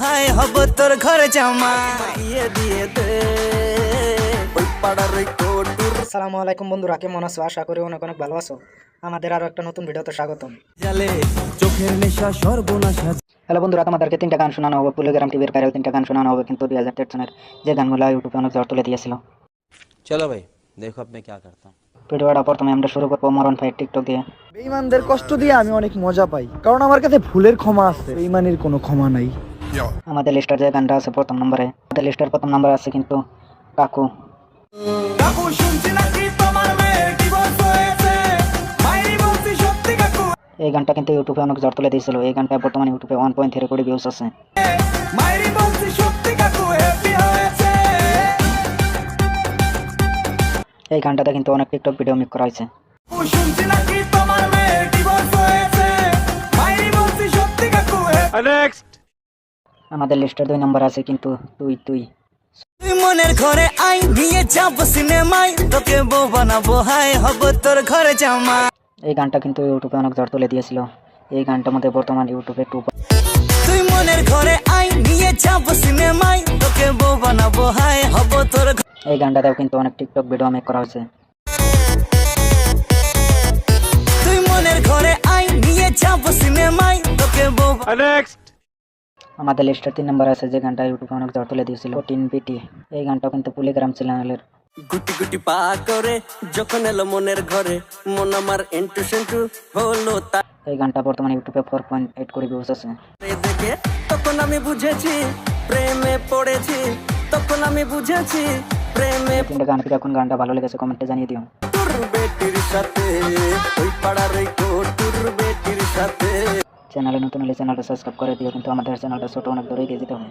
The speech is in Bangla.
হাই হব তোর ঘর জামা। দিয়ে দিয়ে দে। ওই পাড়ার কোটুর আসসালামু আলাইকুম বন্ধুরা কেমন আছো? আশা করি অনেক অনেক ভালো আছো। আমাদের আরও একটা নতুন ভিডিওতে স্বাগতম। জালে চোখের নেশা সর্বনাশা হ্যালো বন্ধুরা তোমাদেরকে তিনটা গান শোনানো হবে। পুলিগ্রাম টিভির প্যারেল তিনটা গান শোনানো হবে কিন্তু দুই হাজার তেরো সনের যে গানগুলো ইউটিউবে অনেক জোর তুলে দিয়েছিল। চলো ভাই দেখো আপনি কি করতাম। ভিডিওটা প্রথমে আমরা শুরু করব মরণ ভাই টিকটক দিয়ে। বেঈমানদের কষ্ট দিয়ে আমি অনেক মজা পাই কারণ আমার কাছে ভুলের ক্ষমা আছে। বেঈমানের কোনো ক্ষমা নাই। আমাদের লিস্টার যে গানটা আছে প্রথম নম্বরে আমাদের লিস্টার প্রথম নম্বরে আছে কিন্তু কাকু। এই গানটা কিন্তু ইউটিউবে অনেক জ্বর তুলে দিয়েছিল। এই গানটা বর্তমানে ইউটিউবে ওয়ান পয়েন্ট থ্রি কোটি ভিউজ আছে। এই গানটাতে কিন্তু অনেক টিকটক ভিডিও মেক করা হয়েছে। আমাদের লিস্টার দুই নম্বর আছে কিন্তু তুই তুই। তুই মনের ঘরে আই নিয়ে যাব সিনেমায়। তোকে বউ বানাবো হাই হব তোর ঘরে জামা এই গানটা কিন্তু ইউটিউবে অনেক জ্বর তুলে দিয়েছিল। এই গানটার মধ্যে বর্তমান ইউটিউবে টু তুই মনের ঘরে আই নিয়ে যাব সিনেমায়। তোকে বউ বানাবো হাই হব তোর এই গানটাতেও কিন্তু অনেক টিকটক ভিডিও মেক করা হয়েছে। তুই মনের ঘরে আই নিয়ে যাব সিনেমায়। তোকে বউ বা- আমাদের লিস্টের তিন নম্বর আছে যে গানটা ইউটিউবে অনেক জ্বর তুলে দিয়েছিল টিন বিটি এই গানটাও কিন্তু পুলিগ্রাম চ্যানেলের গুটি গুটি পা করে যখন এলো মনের ঘরে মন আমার এন্টু সেন্টু হলো তা এই গানটা বর্তমানে ইউটিউবে ফোর পয়েন্ট এইট কোটি ভিউজ আছে। দেখে তখন আমি বুঝেছি প্রেমে পড়েছি। তখন আমি বুঝেছি প্রেমে তিনটা গান থেকে কোন গানটা ভালো লেগেছে? কমেন্টে জানিয়ে দিও। তোর বেটির সাথে ওই পাড়ার ওই চ্যানেলে নতুন হলে চ্যানেলটা সাবস্ক্রাইব করে দিও, কিন্তু আমাদের চ্যানেলটা ছোট, অনেক দূরে এগিয়ে যেতে হবে